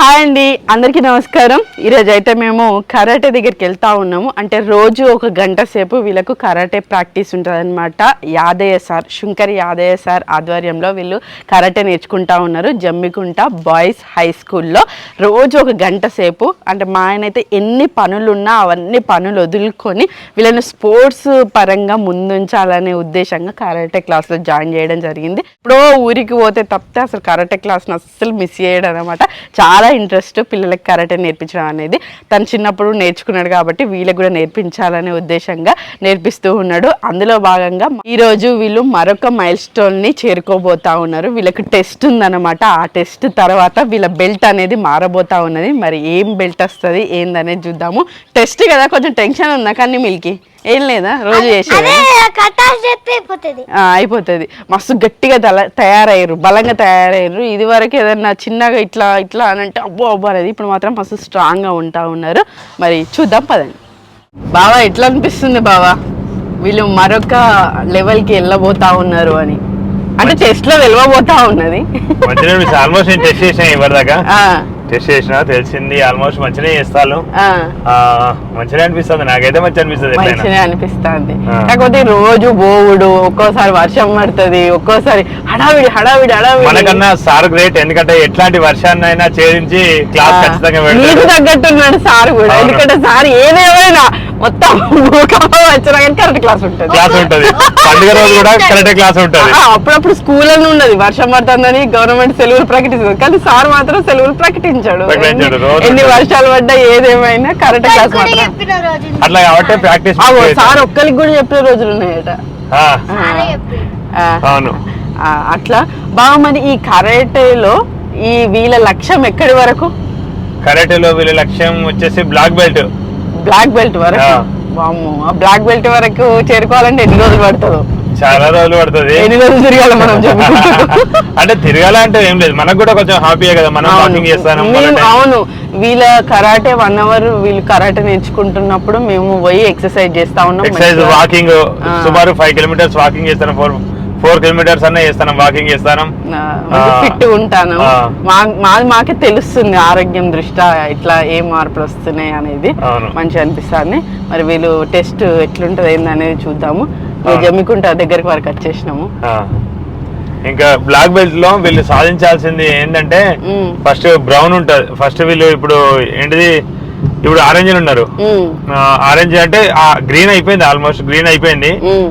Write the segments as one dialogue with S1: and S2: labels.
S1: Hi అండి అందరికీ నమస్కారం. ఈరోజు అయితే మేము కరాటే దగ్గరికి వెళ్తా ఉన్నాము. అంటే రోజు ఒక గంట సేపు వీళ్ళకు కరాటే ప్రాక్టీస్ ఉంటుంది అనమాట యాదయ్య సార్ శుంకర్ యాదయ్య సార్ ఆధ్వర్యంలో వీళ్ళు కరాటే నేర్చుకుంటా ఉన్నారు. జమ్మికుంట బాయ్స్ హై స్కూల్లో రోజు ఒక గంట సేపు. అంటే మా ఆయన అయితే ఎన్ని పనులు ఉన్నా అవన్నీ పనులు వదులుకొని వీళ్ళని స్పోర్ట్స్ పరంగా ముందుంచాలనే ఉద్దేశంగా కరాటే క్లాస్లో జాయిన్ చేయడం జరిగింది. ఇప్పుడు ఊరికి పోతే తప్పితే అసలు కరాటే క్లాస్ని అస్సలు మిస్ చేయడం అనమాట చాలా ఇంట్రెస్ట్ పిల్లలకి కరాటే నేర్పించడం అనేది తను చిన్నప్పుడు నేర్చుకున్నాడు కాబట్టి వీళ్ళకి కూడా నేర్పించాలనే ఉద్దేశంగా నేర్పిస్తూ ఉన్నాడు. అందులో భాగంగా ఈ రోజు వీళ్ళు మరొక మైల్ స్టోన్ని చేరుకోబోతా ఉన్నారు. వీళ్ళకి టెస్ట్ ఉందన్నమాట. ఆ టెస్ట్ తర్వాత వీళ్ళ బెల్ట్ అనేది మారబోతా ఉన్నది. మరి ఏం బెల్ట్ వస్తుంది? ఏందనేది చూద్దాము. టెస్ట్ కదా కొంచెం టెన్షన్ ఉందా కానీ మిల్కి? ఏం లేదా? రోజు చేసేది
S2: అయిపోతుంది.
S1: ఆ, అయిపోతుంది. మస్తు గట్టిగా తల తయారయ్యారు బలంగా తయారయ్యారు ఇది వరకు ఏదన్నా చిన్నగా ఇట్లా ఇట్లా అని అంటే అబ్బో అబ్బో అనేది ఇప్పుడు మాత్రం మస్తు స్ట్రాంగ్గా ఉంటా ఉన్నారు. మరి చూద్దాం పదండి. బావా ఎట్లా అనిపిస్తుంది బావా? వీళ్ళు మరొక లెవెల్కి వెళ్ళబోతా ఉన్నారు అని. అంటే టెస్ట్లో వెళ్ళబోతా ఉన్నది.
S3: ఆల్మోస్ట్ టెస్ట్ చేసిన తెలిసింది ఆల్మోస్ట్ మంచిగా చేస్తాను
S1: ఆ.
S3: మంచిగా అనిపిస్తుంది నాకైతే మంచి అనిపిస్తుంది
S1: మంచిగా అనిపిస్తుంది. కాకపోతే రోజు బోవుడు ఒక్కోసారి వర్షం పడుతుంది ఒక్కోసారి హడావిడి హడావిడి హడావిడి
S3: మనకన్నా సార్ గ్రేట్ ఎందుకంటే ఎట్లాంటి వర్షాన్ని అయినా ఛేదించి క్లాస్ ఖచ్చితంగా
S1: తగ్గట్టున్నాడు సార్ కూడా. ఎందుకంటే సార్ ఏదేమైనా మొత్తం భూకంపం వచ్చినా కానీ కరెక్ట్ క్లాస్ ఉంటుంది.
S3: క్లాస్ ఉంటది. పండుగ రోజు కూడా కరెక్ట్ క్లాస్ ఉంటది.
S1: ఆ, అప్పుడప్పుడు స్కూల్ అని ఉండదు వర్షం పడుతుందని గవర్నమెంట్ సెలవులు ప్రకటిస్తుంది. కానీ సార్ మాత్రం సెలవులు ప్రకటించాడు. ఎన్ని-. వర్షాలు పడ్డా ఏదేమైనా కరెక్ట్ క్లాస్ మాత్రం.
S3: అట్లా కాబట్టి ప్రాక్టీస్
S1: సార్ ఒక్కరికి కూడా చెప్పిన రోజులు ఉన్నాయట.
S3: అవును.
S1: ఆ, అట్లా. బాగా మరి ఈ కరాటేలో ఈ వీళ్ళ లక్ష్యం ఎక్కడి వరకు?
S3: కరాటేలో వీళ్ళ లక్ష్యం వచ్చేసి బ్లాక్ బెల్ట్.
S1: బ్లాక్ బెల్ట్ వరకు.
S3: ఆ.
S1: బ్లాక్ బెల్ట్ వరకు చేరుకోవాలంటే ఎన్ని రోజులు పడుతుందో.
S3: చాలా రోజులు పడుతుంది.
S1: ఎన్ని రోజులు తిరగాలి మనం
S3: అంటే తిరగాలంటే ఏం లేదు. మనకు కూడా కొంచెం హ్యాపీయే కదా. మనం
S1: అవును.
S3: వాకింగ్ చేస్తాను
S1: మేము- అవును. వీళ్ళ కరాటే వన్ అవర్ వీళ్ళు కరాటే నేర్చుకుంటున్నప్పుడు మేము పోయి ఎక్సర్సైజ్ చేస్తా ఉన్నాం
S3: ఎక్సర్సైజ్. వాకింగ్. సుమారు ఫైవ్ కిలోమీటర్స్ వాకింగ్ చేస్తాను. ఫోర్ ఫోర్ కిలోమీటర్స్ అన్న చేస్తాను వాకింగ్ చేస్తాను.
S1: ఫిట్ ఉంటాను మాది మాకే తెలుస్తుంది ఆరోగ్యం దృష్ట్యా ఇట్లా ఏ మార్పులు వస్తున్నాయి అనేది. మంచిగా అనిపిస్తుంది మరి వీళ్ళు టెస్ట్ ఎట్లుంటది ఏంది అనేది చూద్దాము. జమ్మికుంట దగ్గరికి వరకు వచ్చేసినాము.
S3: ఇంకా బ్లాక్ బెల్ట్లో వీళ్ళు సాధించాల్సింది ఏంటంటే. ఫస్ట్ బ్రౌన్ ఉంటది ఫస్ట్ వీళ్ళు ఇప్పుడు ఏంటిది ఇప్పుడు ఆరెంజ్ ఉన్నారు. ఆరెంజ్ అంటే గ్రీన్ అయిపోయింది ఆల్మోస్ట్ గ్రీన్ అయిపోయింది.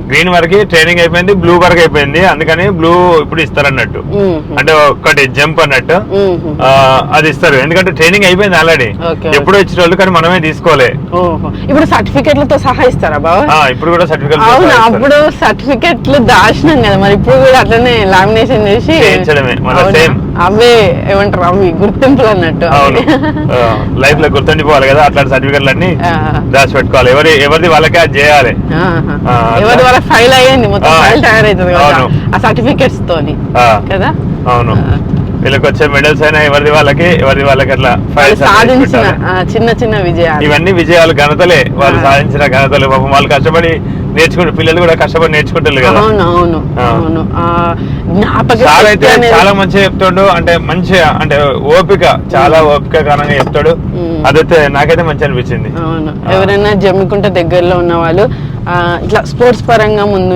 S3: గ్రీన్ వరకు ట్రైనింగ్ అయిపోయింది బ్లూ వరకు అయిపోయింది. అందుకని బ్లూ ఇప్పుడు ఇస్తారన్నట్టు.
S1: ఉమ్,
S3: అంటే ఒకటి జంప్ అన్నట్టు. ఆ, అది ఇస్తారు. ఎందుకంటే ట్రైనింగ్ అయిపోయింది ఆల్రెడీ. ఎప్పుడు వచ్చిన వాళ్ళు కానీ మనమే తీసుకోలే.
S1: ఇప్పుడు సర్టిఫికెట్లతో సహా ఇస్తారా బాబా
S3: ఆ, ఇప్పుడు కూడా సర్టిఫికెట్
S1: అప్పుడు సర్టిఫికెట్లు దాచినాం కదా మరి. ఇప్పుడు కూడా అట్లనే లామినేషన్ చేసి
S3: చేయించడమే, మళ్ళా
S1: అవునా? అవే ఏమంటారు అవి గుర్తింపులు అన్నట్టు
S3: అవును లైఫ్లో గుర్తుండిపోవాలి కదా అట్లాంటి సర్టిఫికెట్లు అన్ని. దాచి పెట్టుకోవాలి ఎవరి ఎవరిది వాళ్ళకే అది చేయాలి.
S1: ఎవరి వల్ల ఫైల్ అయ్యింది మొత్తం. ఫైల్ తయారైతుంది. ఆ సర్టిఫికెట్స్ తోని కదా
S3: అవును. వీళ్ళకి వచ్చే మెడల్స్ అయినా ఎవరిది వాళ్ళకి ఎవరిది వాళ్ళకి అట్లా
S1: వాళ్ళు సాధించిన చిన్న చిన్న విజయాలు
S3: ఇవన్నీ విజయాలు ఘనతలే వాళ్ళు. సాధించిన ఘనతలు పాపం వాళ్ళు కష్టపడి నేర్చుకుంటారు పిల్లలు కూడా కష్టపడి నేర్చుకుంటారు కదా.
S1: అవును అవును
S3: చాలా అయితే చాలా మంచిగా చెప్తాడు. అంటే మంచిగా అంటే ఓపిక చాలా ఓపిక కారణంగా చెప్తాడు. అదైతే నాకైతే మంచి అనిపించింది.
S1: అవును. ఎవరైనా జమ్మికుంట దగ్గరలో ఉన్న వాళ్ళు ఇట్లా స్పోర్ట్స్ పరంగా ముందు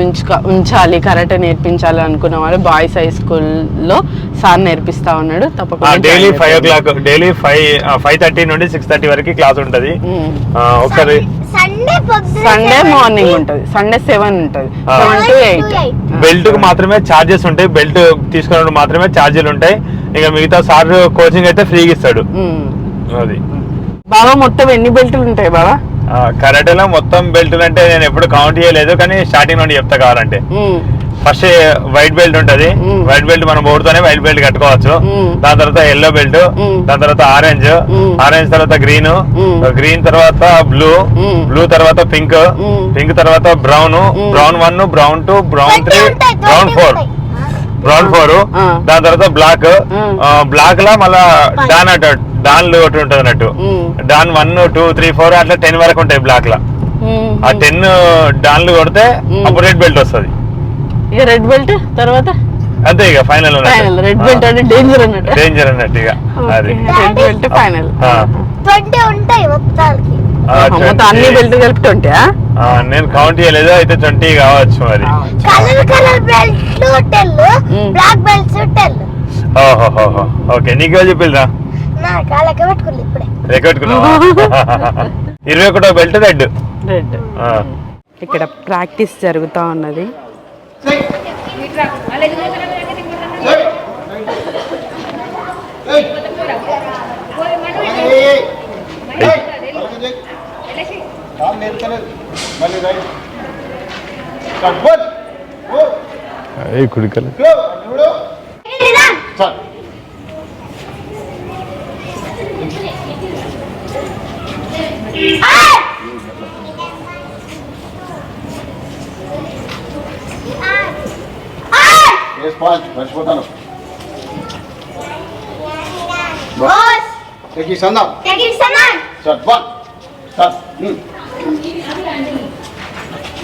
S1: ఉంచాలి కరాటే నేర్పించాలి అనుకున్న వాళ్ళు బాయ్స్ హై స్కూల్లో సార్ నేర్పిస్తా ఉన్నాడు. తప్పకుండా
S3: daily five o'clock daily five five thirty నుండి సిక్స్ థర్టీ వరకు క్లాస్ ఉంటది. ఒకసారి
S2: సండే
S1: మార్నింగ్ ఉంటది. సండే సెవెన్ ఉంటది. Seven to eight.
S3: బెల్ట్కు మాత్రమే ఛార్జెస్ ఉంటాయి. బెల్ట్ తీసుకున్నప్పుడు మాత్రమే ఛార్జీలు ఉంటాయి. ఇక మిగతా సార్ కోచింగ్ అయితే ఫ్రీగా ఇస్తాడు. అది.
S1: బాబా మొత్తం ఎన్ని బెల్టులు ఉంటాయి బాబా
S3: ఆ, కరాటేలో మొత్తం బెల్ట్లు అంటే నేను ఎప్పుడు కౌంట్ చేయలేదు కానీ స్టార్టింగ్ నుండి చెప్తా కావాలంటే. ఫస్ట్ వైట్ బెల్ట్ ఉంటది. వైట్ బెల్ట్ మనం బోర్డుతోనే వైట్ బెల్ట్ కట్టుకోవచ్చు. దాని తర్వాత ఎల్లో బెల్ట్. దాని తర్వాత ఆరెంజ్. ఆరెంజ్ తర్వాత గ్రీన్. గ్రీన్ తర్వాత బ్లూ. బ్లూ తర్వాత పింక్. పింక్ తర్వాత brown. Brown one brown two brown three brown four. Brown four
S1: ఆ.
S3: దాని తర్వాత బ్లాక్. బ్లాక్ లా మళ్ళా. డాన్ అటు డాన్లు ఒకటి ఉంటుంది అన్నట్టు. Dan one two three four అట్లా టెన్ వరకు ఉంటాయి బ్లాక్ లా. ఆ టెన్ డాన్లు కొడితే. అప్పుడు రెడ్ బెల్ట్ వస్తుంది
S1: ఇక రెడ్ బెల్ట్ తర్వాత
S3: అంతే ఇక ఫైనల్
S1: ఫైనల్ రెడ్ బెల్ట్ అంటే డేంజర్ అన్నట్టు.
S3: డేంజర్ అన్నట్టు ఇక. అది.
S1: రెడ్ బెల్ట్ ఫైనల్
S2: ట్వంటీ ఉంటాయి మొత్తానికి.
S1: మొత్తం అన్ని
S3: 20.
S1: బెల్ట్ కలుపుతుంటే
S3: ఆ, నేను కౌంట్ చేయలేదు అయితే ట్వంటీ కావచ్చు మరి.
S2: Colour colour బెల్ట్లు tell. Black belts tell
S3: okay నీకు
S2: ఇప్పుడే.
S3: ఇరవై ఒకటో బెల్ట్ రెడ్.
S1: రెడ్. ఇక్కడ ప్రాక్టీస్ జరుగుతూ ఉన్నది.
S3: కుడికలు
S2: తెగిస్తున్నాను
S4: start one start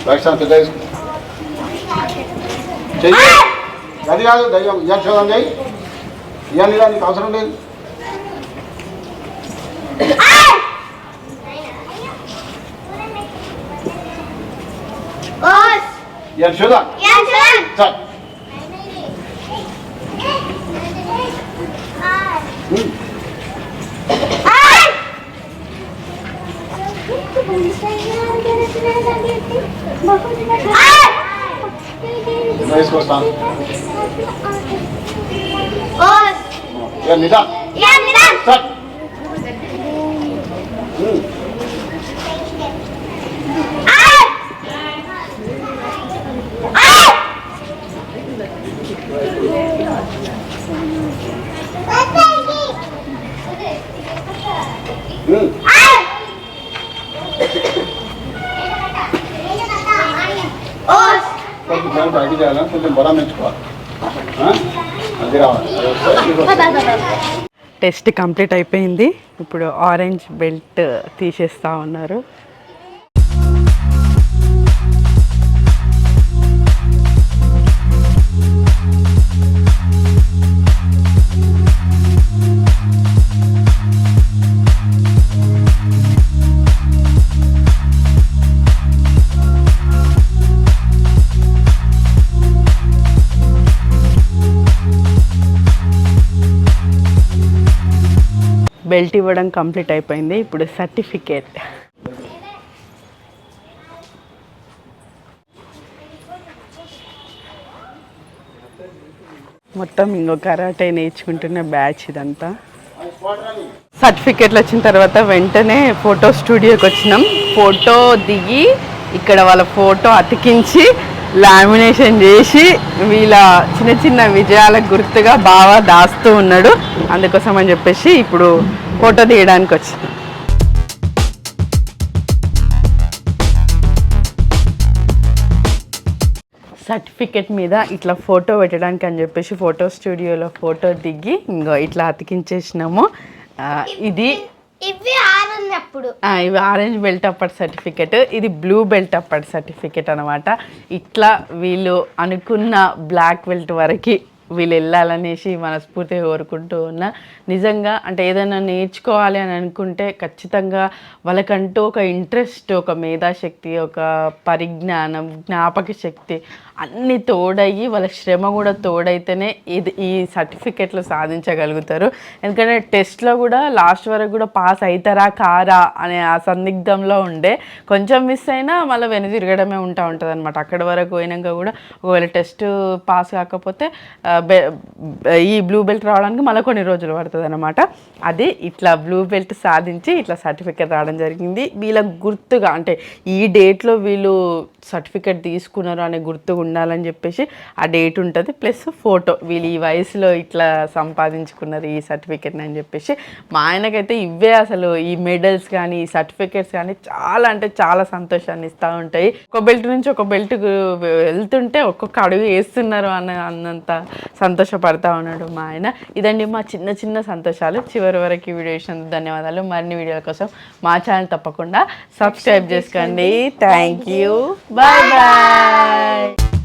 S4: right sir వేసుకో. చెయ్యి అది కాదు దయ్యం ఇయ్యాలి చూడండి చెయ్యి ఇవన్నీ నీకు అవసరం లేదు
S2: బాస్
S4: नहीं इसको शांत और ये निदान ये निदान सर
S1: టెస్ట్ కంప్లీట్ అయిపోయింది. ఇప్పుడు ఆరెంజ్ బెల్ట్ తీసేస్తా ఉన్నారు. బెల్ట్ ఇవ్వడం కంప్లీట్ అయిపోయింది. ఇప్పుడు సర్టిఫికేట్. మొత్తం ఇంకో కరాటే నేర్చుకుంటున్న బ్యాచ్ ఇదంతా. సర్టిఫికేట్లు వచ్చిన తర్వాత వెంటనే ఫోటో స్టూడియోకి వచ్చినాం. ఫోటో దిగి ఇక్కడ వాళ్ళ ఫోటో అతికించి లామినేషన్ చేసి వీళ్ళ చిన్న చిన్న విజయాలకు గుర్తుగా బాగా దాస్తూ ఉన్నాడు. అందుకోసం అని చెప్పేసి ఇప్పుడు ఫోటో తీయడానికి వచ్చింది సర్టిఫికెట్ మీద ఇట్లా ఫోటో పెట్టడానికి అని చెప్పేసి ఫోటో స్టూడియోలో ఫోటో దిగి ఇంకో ఇట్లా అతికించేసినాము. ఇది
S2: ఇవి ఆరెంజ్
S1: అప్పుడు ఇవి ఆరెంజ్ బెల్ట్ అప్పటి సర్టిఫికెట్. ఇది బ్లూ బెల్ట్ అప్పటి సర్టిఫికెట్ అనమాట ఇట్లా వీళ్ళు అనుకున్న బ్లాక్ బెల్ట్ వరకు వీళ్ళు వెళ్ళాలనేసి మనస్ఫూర్తిగా కోరుకుంటూ ఉన్నా నిజంగా అంటే ఏదైనా నేర్చుకోవాలి అని అనుకుంటే ఖచ్చితంగా వాళ్ళకంటూ ఒక ఇంట్రెస్ట్ ఒక మేధాశక్తి ఒక పరిజ్ఞానం జ్ఞాపక శక్తి అన్ని తోడయ్యి వాళ్ళ శ్రమ కూడా తోడైతేనే ఇది ఈ సర్టిఫికెట్లు సాధించగలుగుతారు. ఎందుకంటే టెస్ట్లో కూడా లాస్ట్ వరకు కూడా పాస్ అవుతారా కారా అనే ఆ సందిగ్ధంలో ఉండే కొంచెం మిస్ అయినా మళ్ళీ వెను తిరగడమే ఉంటా ఉంటుంది అనమాట అక్కడి వరకు పోయినాక కూడా ఒకవేళ టెస్ట్ పాస్ కాకపోతే బె- ఈ బ్లూ బెల్ట్ రావడానికి మళ్ళీ కొన్ని రోజులు పడుతుంది అనమాట అది ఇట్లా బ్లూ బెల్ట్ సాధించి ఇట్లా సర్టిఫికెట్ రావడం జరిగింది. వీళ్ళకి గుర్తుగా అంటే ఈ డేట్లో వీళ్ళు సర్టిఫికెట్ తీసుకున్నారు అనే గుర్తుగా ఉండాలని చెప్పేసి ఆ డేట్ ఉంటుంది. ప్లస్ ఫోటో వీళ్ళు ఈ వయసులో ఇట్లా సంపాదించుకున్నారు ఈ సర్టిఫికెట్ అని చెప్పేసి మా ఆయనకైతే ఇవే అసలు ఈ మెడల్స్ కానీ ఈ సర్టిఫికెట్స్ కానీ చాలా అంటే చాలా సంతోషాన్ని ఇస్తూ ఉంటాయి. ఒక బెల్ట్ నుంచి ఒక బెల్ట్ వెళ్తుంటే ఒక్కొక్క అడుగు వేస్తున్నారు అన్న అన్నంత సంతోషపడతా ఉన్నాడు మా ఆయన. ఇదండి మా చిన్న చిన్న సంతోషాలు. చివరి వరకు వీడియో చూసినందుకు ధన్యవాదాలు. మరిన్ని వీడియోల కోసం మా ఛానల్ తప్పకుండా సబ్స్క్రైబ్ చేసుకోండి. Thank you bye bye